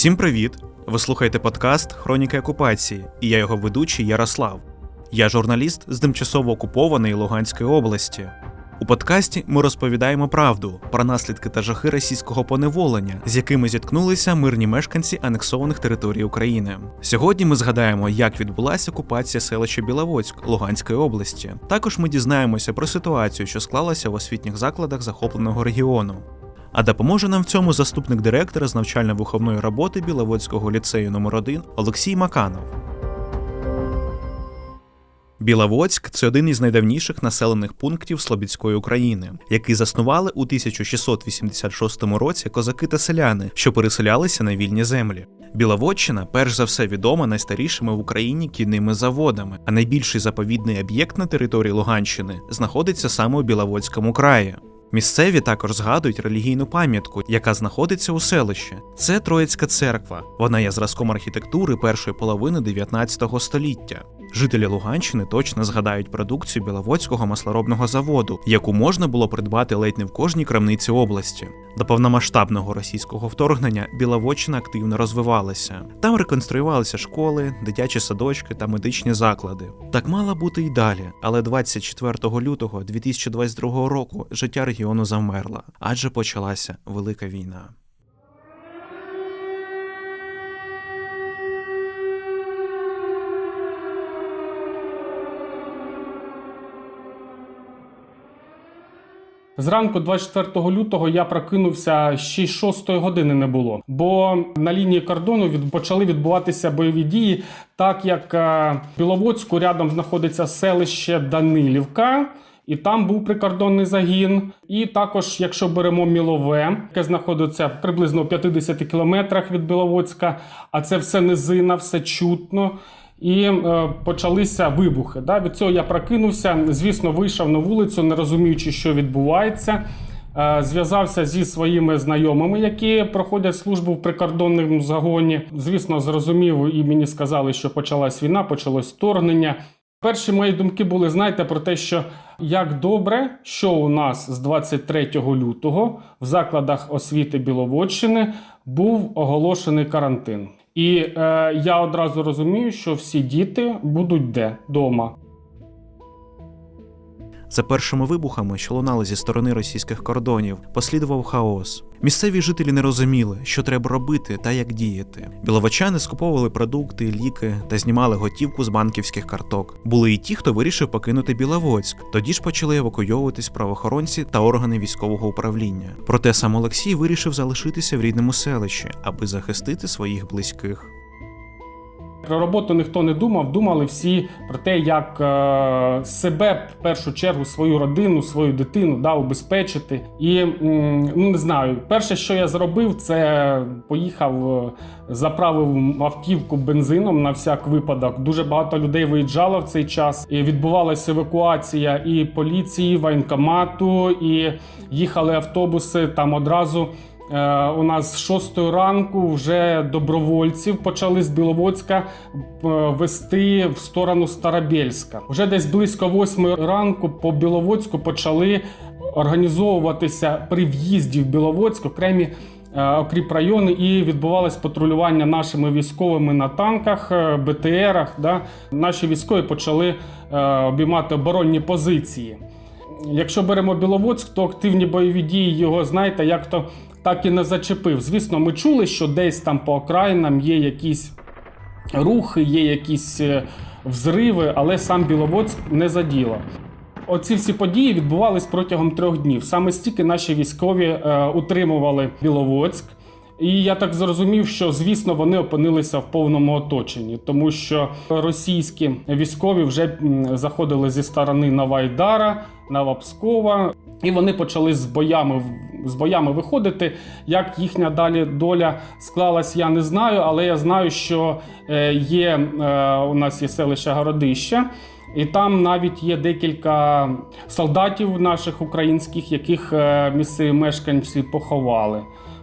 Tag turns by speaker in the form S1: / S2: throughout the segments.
S1: Всім привіт! Ви слухаєте подкаст Хроніки окупації, і я його ведучий Ярослав. Я журналіст з тимчасово окупованої Луганської області. У подкасті ми розповідаємо правду про наслідки та жахи російського поневолення, з якими зіткнулися мирні мешканці анексованих територій України. Сьогодні ми згадаємо, як відбулася окупація селища Біловодськ Луганської області. Також ми дізнаємося про ситуацію, що склалася в освітніх закладах захопленого регіону. А допоможе нам в цьому заступник директора з навчально-виховної роботи Біловодського ліцею номер 1 Олексій Маканов. Біловодськ це один із найдавніших населених пунктів Слобідської України, який заснували у 1686 році козаки та селяни, що переселялися на вільні землі. Біловодщина, перш за все, відома найстарішими в Україні кінними заводами, а найбільший заповідний об'єкт на території Луганщини знаходиться саме у Біловодському краї. Місцеві також згадують релігійну пам'ятку, яка знаходиться у селищі. Це Троїцька церква. Вона є зразком архітектури першої половини 19 століття. Жителі Луганщини точно згадають продукцію Біловодського маслоробного заводу, яку можна було придбати ледь не в кожній крамниці області. До повномасштабного російського вторгнення Біловодщина активно розвивалася. Там реконструювалися школи, дитячі садочки та медичні заклади. Так мало бути й далі, але 24 лютого 2022 року життя регіону завмерло, адже почалася велика війна.
S2: Зранку, 24 лютого, я прокинувся ще й 6 години не було, бо на лінії кордону від почали відбуватися бойові дії, так як е, в Біловодську рядом знаходиться селище Данилівка. І там був прикордонний загін. І також, якщо беремо Мілове, яке знаходиться приблизно у 50 кілометрах від Біловодська, а це все низина, все чутно. І е, почалися вибухи. Да? Від цього я прокинувся. Звісно, вийшов на вулицю, не розуміючи, що відбувається. Е, зв'язався зі своїми знайомими, які проходять службу в прикордонному загоні. Звісно, зрозумів, і мені сказали, що почалась війна, почалось вторгнення. Перші мої думки були, знаєте, про те, що як добре, що у нас з 23 лютого в закладах освіти Біловодщини був оголошений карантин. І е, я одразу розумію, що всі діти будуть де дома.
S1: За першими вибухами, що лунали зі сторони російських кордонів, послідував хаос. Місцеві жителі не розуміли, що треба робити та як діяти. Біловачани скуповували продукти, ліки та знімали готівку з банківських карток. Були і ті, хто вирішив покинути Біловодськ. Тоді ж почали евакуйовуватись правоохоронці та органи військового управління. Проте сам Олексій вирішив залишитися в рідному селищі, аби захистити своїх близьких.
S2: Про роботу ніхто не думав, думали всі про те, як е, себе в першу чергу, свою родину, свою дитину да, убезпечити. І ну не знаю, перше, що я зробив, це поїхав, е, заправив автівку бензином на всяк випадок. Дуже багато людей виїжджало в цей час. І відбувалася евакуація і поліції, воєнкомату, і їхали автобуси там одразу. Е, У нас з 6 ранку вже добровольців почали з Біловодська е, вести в сторону Старобєльська. Вже десь близько 8 ранку по Біловодську почали організовуватися при в'їзді в Біловодськ окремі е, окріп райони, і відбувалось патрулювання нашими військовими на танках, БТРах. Да? Наші військові почали обіймати оборонні позиції. Якщо беремо Біловодськ, то активні бойові дії його, знаєте, як то так і не зачепив. Звісно, ми чули, що десь там по окраїнам є якісь рухи, є якісь е, взриви, але сам Біловодськ не заділо. Оці всі події відбувались протягом трьох днів. Саме стільки наші військові е, утримували Біловодськ. І я так зрозумів, що звісно вони опинилися в повному оточенні, тому що російські військові вже заходили зі сторони Навайдара, Новопскова, і вони почали з боями з боями виходити. Як їхня далі доля склалась, я не знаю, але я знаю, що е, є е, у нас є селище Городище. І там навіть є декілька солдатів наших українських, яких е, місцеві мешканці поховали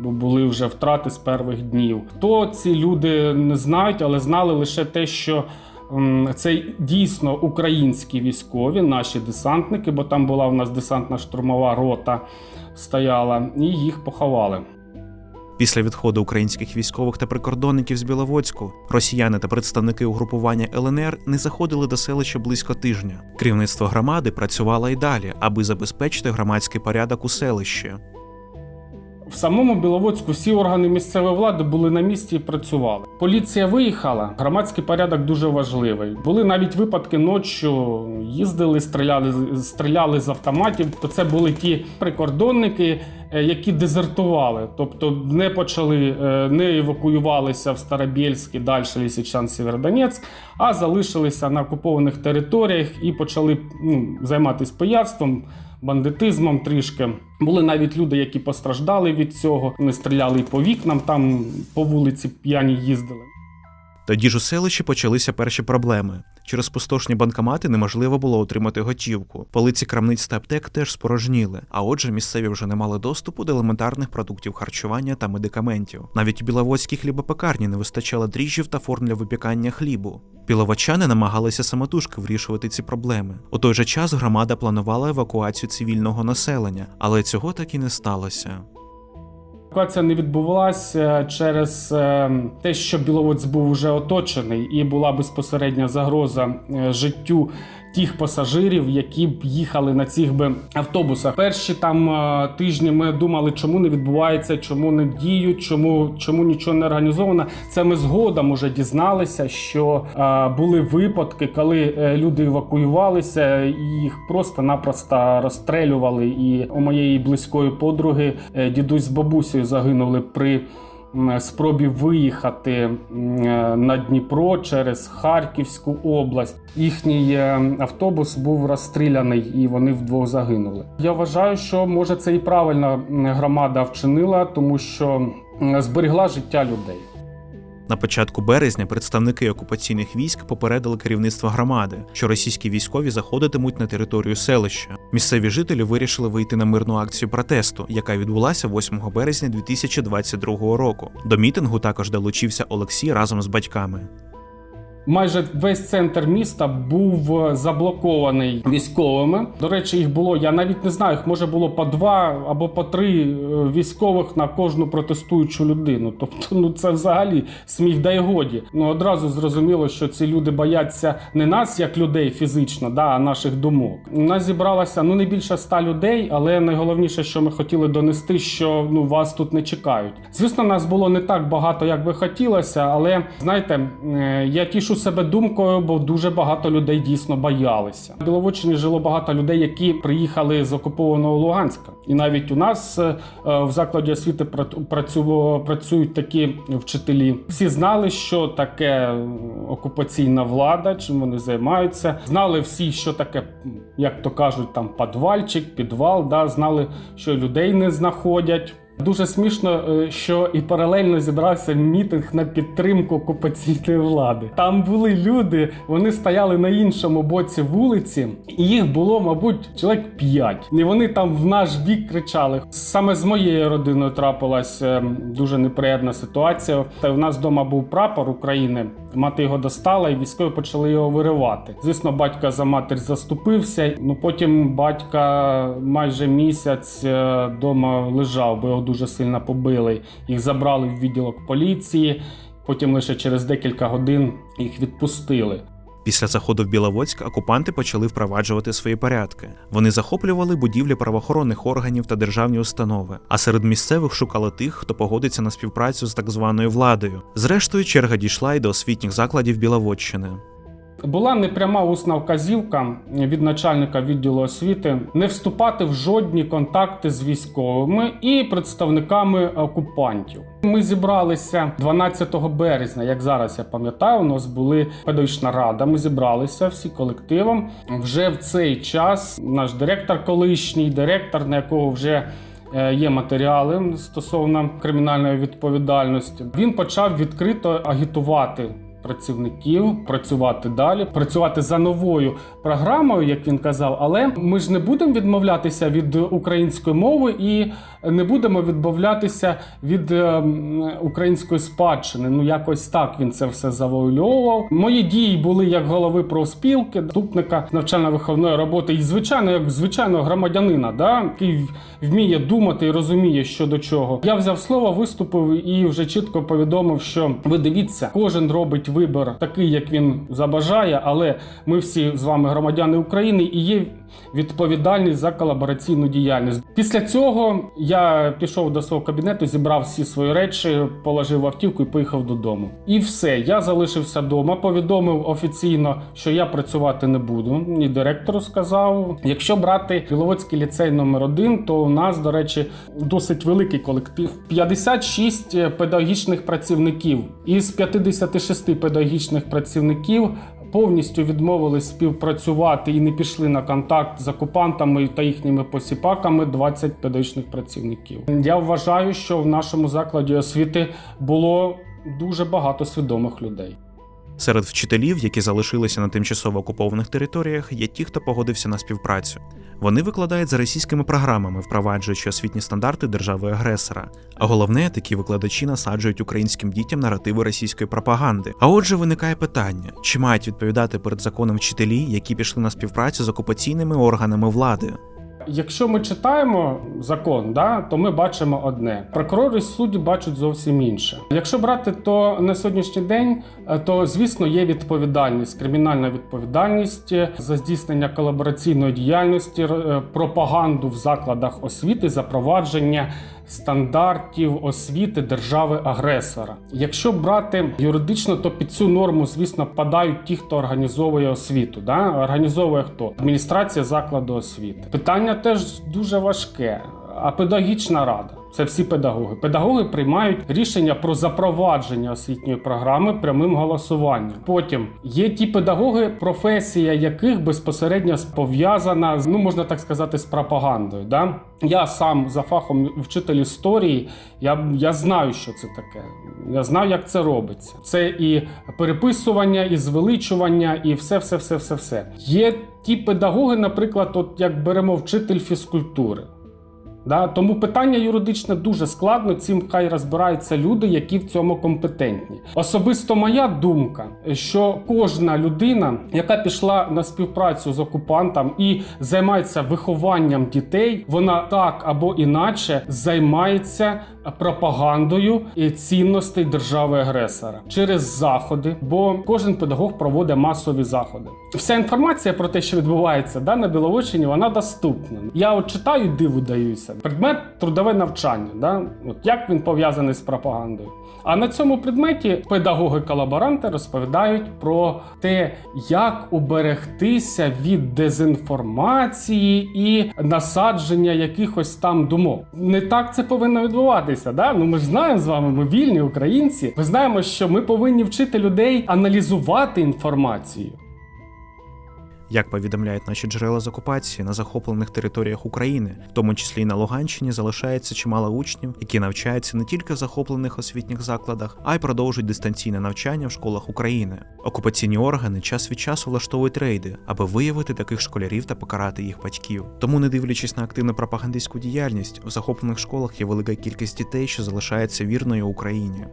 S2: бо були вже втрати з перших днів. Хто ці люди не знають, але знали лише те, що це дійсно українські військові, наші десантники, бо там була у нас десантна штурмова рота стояла, і їх поховали.
S1: Після відходу українських військових та прикордонників з Біловодську росіяни та представники угрупування ЛНР не заходили до селища близько тижня. Керівництво громади працювало й далі, аби забезпечити громадський порядок у селищі.
S2: В самому Біловодську всі органи місцевої влади були на місці і працювали. Поліція виїхала. Громадський порядок дуже важливий. Були навіть випадки ночі, їздили, стріляли, стріляли з автоматів. То це були ті прикордонники, е, які дезертували, тобто не почали, е, не евакуювалися в Старобєльськ, далі Лісичан, Сєвєродонецьк, а залишилися на окупованих територіях і почали ну, займатися пияцтвом бандитизмом трішки. Були навіть люди, які постраждали від цього. Вони стріляли по вікнам, там по вулиці п'яні їздили.
S1: Тоді ж у селищі почалися перші проблеми. Через спустошні банкомати неможливо було отримати готівку. Полиці крамниць та аптек теж спорожніли, а отже, місцеві вже не мали доступу до елементарних продуктів харчування та медикаментів. Навіть у біловодській хлібопекарні не вистачало дріжджів та форм для випікання хлібу. Біловачани намагалися самотужки вирішувати ці проблеми. У той же час громада планувала евакуацію цивільного населення, але цього так і не сталося.
S2: Евакуація не відбувалася через е, те, що Біловодськ був вже оточений, і була безпосередня загроза е, життю тих пасажирів, які б їхали на цих би автобусах. Перші там е, тижні ми думали, чому не відбувається, чому не діють, чому, чому нічого не організовано. Це ми згодом уже дізналися, що е, були випадки, коли е, люди евакуювалися, їх просто-напросто розстрелювали. І у моєї близької подруги дідусь з бабусею загинули при спробі виїхати на Дніпро через Харківську область. Їхній е, автобус був розстріляний, і вони вдвох загинули. Я вважаю, що може це і правильна громада вчинила, тому що зберегла життя людей.
S1: На початку березня представники окупаційних військ попередили керівництво громади, що російські військові заходитимуть на територію селища. Місцеві жителі вирішили вийти на мирну акцію протесту, яка відбулася 8 березня 2022 року. До мітингу також долучився Олексій разом з батьками.
S2: Майже весь центр міста був е, заблокований військовими. До речі, їх було. Я навіть не знаю, їх може було по два або по три е, військових на кожну протестуючу людину. Тобто, ну це взагалі сміх да й годі. Ну одразу зрозуміло, що ці люди бояться не нас, як людей фізично, да, а наших думок. У нас зібралося ну не більше ста людей, але найголовніше, що ми хотіли донести, що ну вас тут не чекають. Звісно, нас було не так багато, як би хотілося, але знаєте, е, я тішу себе думкою, бо дуже багато людей дійсно боялися. В Біловодчині жило багато людей, які приїхали з окупованого Луганська, і навіть у нас е, в закладі освіти працюють такі вчителі. Всі знали, що таке окупаційна влада, чим вони займаються. Знали всі, що таке, як то кажуть, там підвальчик, підвал. Да, знали, що людей не знаходять. Дуже смішно, е, що і паралельно зібрався мітинг на підтримку окупаційної влади. Там були люди, вони стояли на іншому боці вулиці, і їх було, мабуть, чоловік п'ять. І вони там в наш бік кричали. Саме з моєю родиною трапилась е, дуже неприємна ситуація. Та в нас вдома був прапор України. Мати його достала, і військові почали його виривати. Звісно, батько за матір заступився. Ну потім батька майже місяць вдома лежав, бо його дуже сильно побили. Їх забрали в відділок поліції. Потім лише через декілька годин їх відпустили.
S1: Після заходу в Біловодськ окупанти почали впроваджувати свої порядки. Вони захоплювали будівлі правоохоронних органів та державні установи, а серед місцевих шукали тих, хто погодиться на співпрацю з так званою владою. Зрештою, черга дійшла й до освітніх закладів Біловодщини.
S2: Була непряма усна вказівка від начальника відділу освіти не вступати в жодні контакти з військовими і представниками окупантів. Ми зібралися 12 березня, як зараз я пам'ятаю, у нас були педагогічна рада. Ми зібралися всі колективом. Вже в цей час наш директор, колишній директор, на якого вже е, Є матеріали стосовно кримінальної відповідальності. Він почав відкрито агітувати працівників працювати далі, працювати за новою програмою, як він казав. Але ми ж не будемо відмовлятися від української мови і не будемо відмовлятися від е, української спадщини. Ну якось так він це все завуальовував. Мої дії були як голови профспілки, заступника навчально-виховної роботи, і звичайно, як звичайного громадянина, да, який вміє думати і розуміє, що до чого. Я взяв слово, виступив і вже чітко повідомив, що ви дивіться, кожен робить вибір такий, як він забажає, але ми всі з вами громадяни України і є відповідальність за колабораційну діяльність. Після цього я пішов до свого кабінету, зібрав всі свої речі, положив автівку і поїхав додому. І все, я залишився вдома, повідомив офіційно, що я працювати не буду. І директору сказав. Якщо брати Біловодський ліцей номер 1 то у нас, до речі, досить великий колектив. 56 педагогічних працівників. Із 56 педагогічних працівників повністю відмовились співпрацювати і не пішли на контакт з окупантами та їхніми посіпаками 20 педагогічних працівників. Я вважаю, що в нашому закладі освіти було дуже багато свідомих людей.
S1: Серед вчителів, які залишилися на тимчасово окупованих територіях, є ті, хто погодився на співпрацю. Вони викладають за російськими програмами, впроваджуючи освітні стандарти держави-агресора. А головне, такі викладачі насаджують українським дітям наративи російської пропаганди. А отже, виникає питання: чи мають відповідати перед законом вчителі, які пішли на співпрацю з окупаційними органами влади?
S2: Якщо ми читаємо закон, да, то ми бачимо одне. Прокурори судді бачать зовсім інше. Якщо брати то на сьогоднішній день, е, то звісно є відповідальність, кримінальна відповідальність е, за здійснення колабораційної діяльності, е, пропаганду в закладах освіти, запровадження стандартів освіти держави-агресора. Якщо брати юридично, то під цю норму, звісно, падають ті, хто організовує освіту. Да? Організовує хто? Адміністрація закладу освіти. Питання теж дуже важке. А педагогічна рада це всі педагоги. Педагоги приймають рішення про запровадження освітньої програми прямим голосуванням. Потім є ті педагоги, професія яких безпосередньо пов'язана ну можна так сказати, з пропагандою. Да? Я сам за фахом вчитель історії. Я, я знаю, що це таке. Я знаю, як це робиться. Це і переписування, і звеличування, і все, все, все, все, все. Є ті педагоги, наприклад, от як беремо вчитель фізкультури. Да? Тому питання юридичне дуже складно. Цим хай розбираються люди, які в цьому компетентні. Особисто моя думка, що кожна людина, яка пішла на співпрацю з окупантом і займається вихованням дітей, вона так або іначе займається пропагандою і цінностей держави-агресора через заходи, бо кожен педагог проводить масові заходи. Вся інформація про те, що відбувається да, на Біловодщині, вона доступна. Я от читаю, диву даюся. Предмет трудове навчання. Да? От як він пов'язаний з пропагандою. А на цьому предметі педагоги-колаборанти розповідають про те, як уберегтися від дезінформації і насадження якихось там думок. Не так це повинно відбуватися. Да? Ну ми ж знаємо з вами, ми вільні українці. Ми знаємо, що ми повинні вчити людей аналізувати інформацію.
S1: Як повідомляють наші джерела з окупації на захоплених територіях України, в тому числі й на Луганщині, залишається чимало учнів, які навчаються не тільки в захоплених освітніх закладах, а й продовжують дистанційне навчання в школах України. Окупаційні органи час від часу влаштовують рейди, аби виявити таких школярів та покарати їх батьків. Тому, не дивлячись на активну пропагандистську діяльність, в захоплених школах є велика кількість дітей, що залишаються вірною Україні.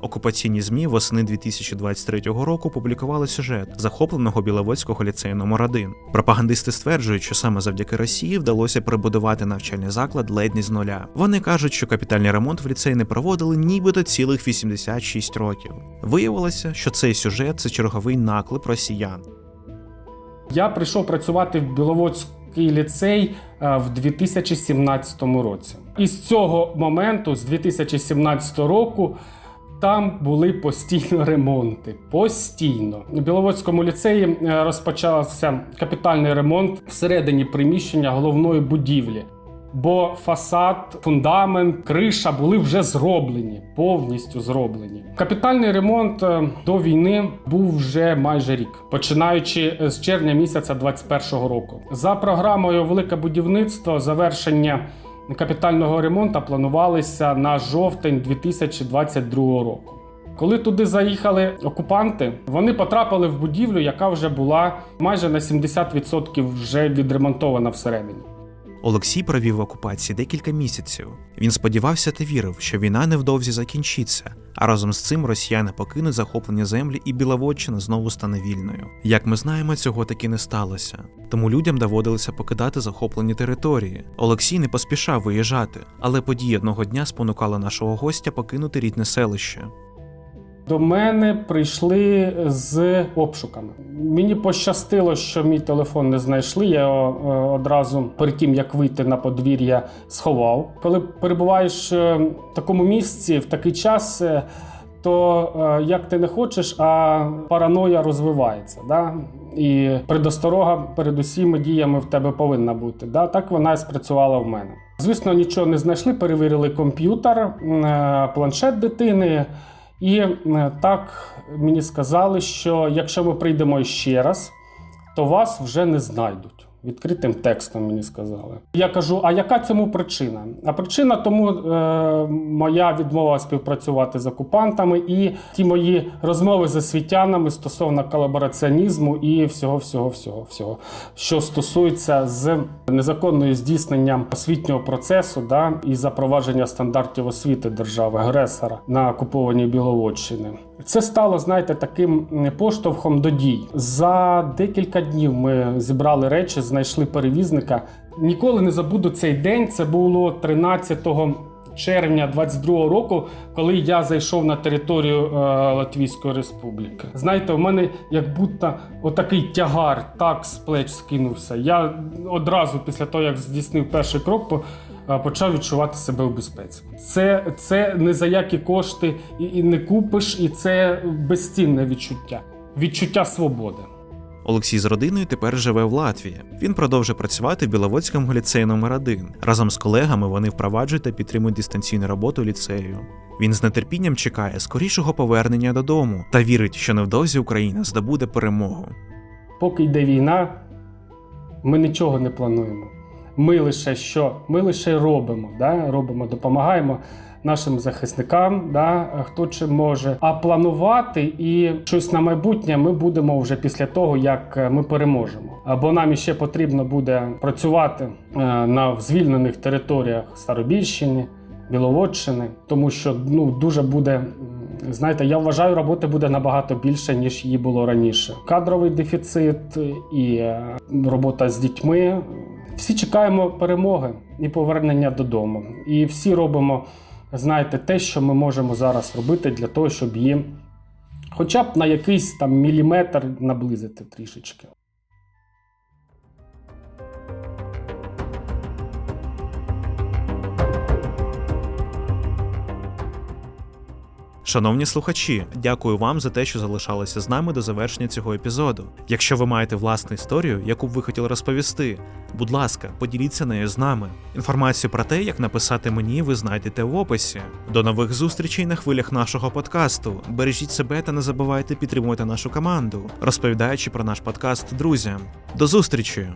S1: Окупаційні ЗМІ восени 2023 року публікували сюжет захопленого Біловодського ліцею номер 1 Пропагандисти стверджують, що саме завдяки Росії вдалося перебудувати навчальний заклад ледь не з нуля. Вони кажуть, що капітальний ремонт в ліцеї не проводили нібито цілих 86 років. Виявилося, що цей сюжет це черговий наклеп росіян.
S2: Я прийшов працювати в Біловодський ліцей е, в 2017 році. І з цього моменту, з 2017 року, там були постійно ремонти. Постійно. У Біловодському ліцеї е, розпочався капітальний ремонт всередині приміщення головної будівлі. Бо фасад, фундамент, криша були вже зроблені, повністю зроблені. Капітальний ремонт е, до війни був вже майже рік, починаючи з червня місяця 2021 року. За програмою Велике будівництво завершення капітального ремонту планувалися на жовтень 2022 року. Коли туди заїхали окупанти, вони потрапили в будівлю, яка вже була майже на 70% вже відремонтована всередині.
S1: Олексій провів в окупації декілька місяців. Він сподівався та вірив, що війна невдовзі закінчиться, а разом з цим росіяни покинуть захоплені землі і Біловодщина знову стане вільною. Як ми знаємо, цього таки не сталося. Тому людям доводилося покидати захоплені території. Олексій не поспішав виїжджати, але події одного дня спонукали нашого гостя покинути рідне селище.
S2: До мене прийшли з обшуками. Мені пощастило, що мій телефон не знайшли. Я його е, одразу перед тим, як вийти на подвір'я, сховав. Коли перебуваєш е, в такому місці в такий час, е, то як ти не хочеш, а параноя розвивається. Да? І предосторога перед усіма діями в тебе повинна бути. Да? Так вона і спрацювала в мене. Звісно, нічого не знайшли, перевірили комп'ютер, планшет дитини. І е, так мені сказали, що якщо ми прийдемо ще раз, то вас вже не знайдуть. Відкритим текстом мені сказали. Я кажу: а яка цьому причина? А причина тому е, моя відмова співпрацювати з окупантами і ті мої розмови з освітянами стосовно колабораціонізму і всього, всього, всього, всього, що стосується з незаконною здійсненням освітнього процесу да, і запровадження стандартів освіти держави агресора на окупованій Біловодщини. Це стало, знаєте, таким поштовхом до дій. За декілька днів ми зібрали речі, знайшли перевізника. Ніколи не забуду цей день. Це було 13 червня 22-го року, коли я зайшов на територію е, Латвійської Республіки. Знаєте, у мене як будто отакий тягар так з плеч скинувся. Я одразу після того, як здійснив перший крок, е, почав відчувати себе в безпеці. Це, це не за які кошти і, і не купиш, і це безцінне відчуття. Відчуття свободи.
S1: Олексій з родиною тепер живе в Латвії. Він продовжує працювати в Біловодському ліцеї номер 1 Разом з колегами вони впроваджують та підтримують дистанційну роботу ліцею. Він з нетерпінням чекає скорішого повернення додому та вірить, що невдовзі Україна здобуде перемогу.
S2: Поки йде війна, ми нічого не плануємо. Ми лише що? Ми лише робимо, да? робимо, допомагаємо нашим захисникам, да? хто чим може. А планувати і щось на майбутнє ми будемо вже після того, як е, ми переможемо. Або нам іще потрібно буде працювати е, на звільнених територіях Старобільщини, Біловодщини, тому що ну дуже буде. Знаєте, я вважаю, роботи буде набагато більше, ніж її було раніше. Кадровий дефіцит і е, робота з дітьми. Всі чекаємо перемоги і повернення додому. І всі робимо, знаєте, те, що ми можемо зараз робити для того, щоб її хоча б на якийсь там міліметр наблизити трішечки.
S1: Шановні слухачі, дякую вам за те, що залишалися з нами до завершення цього епізоду. Якщо ви маєте власну історію, яку б ви хотіли розповісти, будь ласка, поділіться нею з нами. Інформацію про те, як написати мені, ви знайдете в описі. До нових зустрічей на хвилях нашого подкасту. Бережіть себе та не забувайте підтримувати нашу команду, розповідаючи про наш подкаст друзям. До зустрічі!